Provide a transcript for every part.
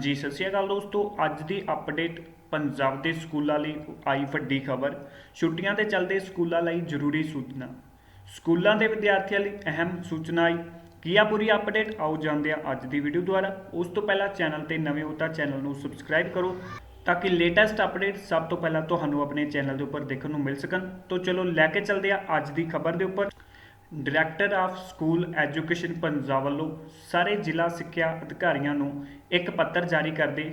ਜੀ ਸਤਿ ਸ਼੍ਰੀ ਅਕਾਲ ਦੋਸਤੋ। ਅੱਜ ਦੀ ਅਪਡੇਟ ਪੰਜਾਬ ਦੇ ਸਕੂਲਾਂ ਲਈ ਆਈ ਵੱਡੀ ਖਬਰ। ਛੁੱਟੀਆਂ ਦੇ ਚੱਲਦੇ ਸਕੂਲਾਂ ਲਈ ਜ਼ਰੂਰੀ ਸੂਚਨਾ। ਸਕੂਲਾਂ ਦੇ ਵਿਦਿਆਰਥੀਆਂ ਲਈ ਅਹਿਮ ਸੂਚਨਾ ਆਈ। ਕੀ ਆ ਪੂਰੀ ਅਪਡੇਟ ਆਓ ਜਾਂਦੇ ਆ ਅੱਜ ਦੀ ਵੀਡੀਓ ਦੁਆਰਾ। ਉਸ ਤੋਂ ਪਹਿਲਾਂ ਚੈਨਲ ਤੇ ਨਵੇਂ ਹੋ ਤਾਂ ਚੈਨਲ ਨੂੰ ਸਬਸਕ੍ਰਾਈਬ ਕਰੋ ਤਾਂ ਕਿ ਲੇਟੈਸਟ ਅਪਡੇਟ ਸਭ ਤੋਂ ਪਹਿਲਾਂ ਤੁਹਾਨੂੰ ਆਪਣੇ ਚੈਨਲ ਦੇ ਉੱਪਰ ਦੇਖਣ ਨੂੰ ਮਿਲ ਸਕਣ। ਤੋਂ ਚਲੋ ਲੈ ਕੇ ਚੱਲਦੇ ਹਾਂ ਅੱਜ ਦੀ ਖਬਰ ਦੇ ਉੱਪਰ। Director of school education Punjab ਵੱਲੋਂ ਸਾਰੇ ਜ਼ਿਲ੍ਹਾ ਸਿੱਖਿਆ ਅਧਿਕਾਰੀਆਂ ਨੂੰ ਇੱਕ ਪੱਤਰ ਜਾਰੀ ਕਰਦੇ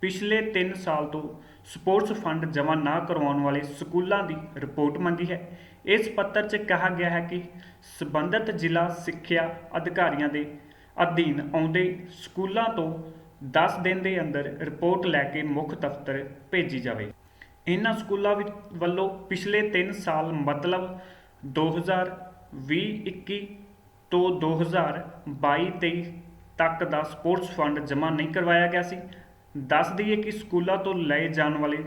ਪਿਛਲੇ 3 ਸਾਲ ਤੋਂ ਸਪੋਰਟਸ ਫੰਡ ਜਮ੍ਹਾਂ ਨਾ ਕਰਵਾਉਣ ਵਾਲੇ ਸਕੂਲਾਂ ਦੀ ਰਿਪੋਰਟ ਮੰਗੀ ਹੈ। ਇਸ ਪੱਤਰ 'ਚ ਕਿਹਾ ਗਿਆ ਹੈ ਕਿ ਸਬੰਧਤ ਜ਼ਿਲ੍ਹਾ ਸਿੱਖਿਆ ਅਧਿਕਾਰੀਆਂ ਦੇ ਅਧੀਨ ਆਉਂਦੇ ਸਕੂਲਾਂ ਤੋਂ 10 ਦਿਨ ਦੇ ਅੰਦਰ ਰਿਪੋਰਟ ਲੈ ਕੇ ਮੁੱਖ ਦਫ਼ਤਰ ਭੇਜੀ ਜਾਵੇ। ਇਹਨਾਂ ਸਕੂਲਾਂ ਵਿੱਚ ਵੱਲੋਂ ਪਿਛਲੇ 3 ਸਾਲ ਮਤਲਬ ਵੀਹ ਇੱਕੀ ਤੋਂ 2022-23 ਤੱਕ ਦਾ ਸਪੋਰਟਸ ਫੰਡ ਜਮ੍ਹਾਂ ਨਹੀਂ ਕਰਵਾਇਆ ਗਿਆ ਸੀ। ਦੱਸ ਦਈਏ ਕਿ ਸਕੂਲਾਂ ਤੋਂ ਲਏ ਜਾਣ ਵਾਲੇ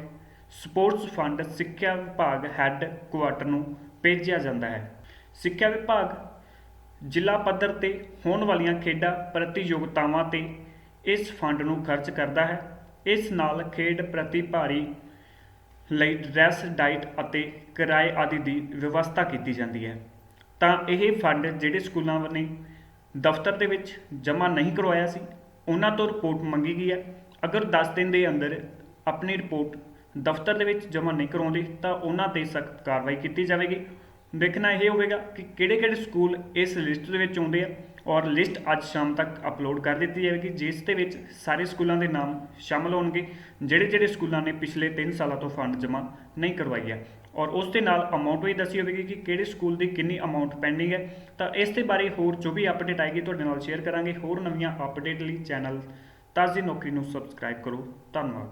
ਸਪੋਰਟਸ ਫੰਡ ਸਿੱਖਿਆ ਵਿਭਾਗ ਹੈੱਡ ਕੁਆਟਰ ਨੂੰ ਭੇਜਿਆ ਜਾਂਦਾ ਹੈ। ਸਿੱਖਿਆ ਵਿਭਾਗ ਜ਼ਿਲ੍ਹਾ ਪੱਧਰ ਤੇ ਹੋਣ ਵਾਲੀਆਂ ਖੇਡਾਂ ਪ੍ਰਤੀਯੋਗਤਾਵਾਂ ਤੇ ਇਸ ਫੰਡ ਨੂੰ ਖਰਚ ਕਰਦਾ ਹੈ। ਇਸ ਨਾਲ ਖੇਡ ਪ੍ਰਤੀਭਾਰੀ ਲਈ ਡਰੈਸ ਡਾਈਟ ਅਤੇ ਕਿਰਾਏ ਆਦਿ ਦੀ ਵਿਵਸਥਾ ਕੀਤੀ ਜਾਂਦੀ ਹੈ। ਤਾਂ ਇਹ ਫੰਡ ਜਿਹੜੇ ਸਕੂਲਾਂ ਨੇ ਦਫ਼ਤਰ ਦੇ ਵਿੱਚ ਜਮ੍ਹਾਂ ਨਹੀਂ ਕਰਵਾਇਆ ਸੀ, ਉਹਨਾਂ ਤੋਂ ਰਿਪੋਰਟ ਮੰਗੀ ਗਈ ਹੈ। ਅਗਰ 10 ਦਿਨ ਦੇ ਅੰਦਰ ਆਪਣੀ ਰਿਪੋਰਟ ਦਫ਼ਤਰ ਦੇ ਵਿੱਚ ਜਮ੍ਹਾਂ ਨਹੀਂ ਕਰਵਾਉਂਦੇ ਤਾਂ ਉਹਨਾਂ ਤੇ ਸਖਤ ਕਾਰਵਾਈ ਕੀਤੀ ਜਾਵੇਗੀ। ਦੇਖਣਾ ਇਹ ਹੋਵੇਗਾ ਕਿ ਕਿਹੜੇ-ਕਿਹੜੇ ਸਕੂਲ ਇਸ ਲਿਸਟ ਦੇ ਵਿੱਚ ਆਉਂਦੇ ਆ। ਔਰ ਲਿਸਟ ਅੱਜ ਸ਼ਾਮ ਤੱਕ ਅਪਲੋਡ ਕਰ ਦਿੱਤੀ ਜਾਵੇਗੀ, ਜਿਸ ਦੇ ਵਿੱਚ ਸਾਰੇ ਸਕੂਲਾਂ ਦੇ ਨਾਮ ਸ਼ਾਮਲ ਹੋਣਗੇ ਜਿਹੜੇ-ਜਿਹੜੇ ਸਕੂਲਾਂ ਨੇ ਪਿਛਲੇ 3 ਸਾਲਾਂ ਤੋਂ ਫੰਡ ਜਮ੍ਹਾਂ ਨਹੀਂ ਕਰਵਾਈ ਹੈ। ਔਰ ਉਸ ਦੇ ਨਾਲ ਅਮਾਉਂਟ ਵੀ ਦੱਸੀ ਹੋਵੇਗੀ ਕਿ ਕਿਹੜੇ ਸਕੂਲ ਦੀ ਕਿੰਨੀ ਅਮਾਉਂਟ ਪੈਂਡਿੰਗ ਹੈ। ਤਾਂ ਇਸ ਦੇ ਬਾਰੇ ਹੋਰ ਜੋ ਵੀ ਅਪਡੇਟ ਆਏਗੀ ਤੁਹਾਡੇ ਨਾਲ ਸ਼ੇਅਰ ਕਰਾਂਗੇ। ਹੋਰ ਨਵੀਆਂ ਅਪਡੇਟ ਲਈ ਚੈਨਲ ਤਾਜ਼ੀ ਨੌਕਰੀ ਨੂੰ ਸਬਸਕ੍ਰਾਈਬ ਕਰੋ। ਧੰਨਵਾਦ।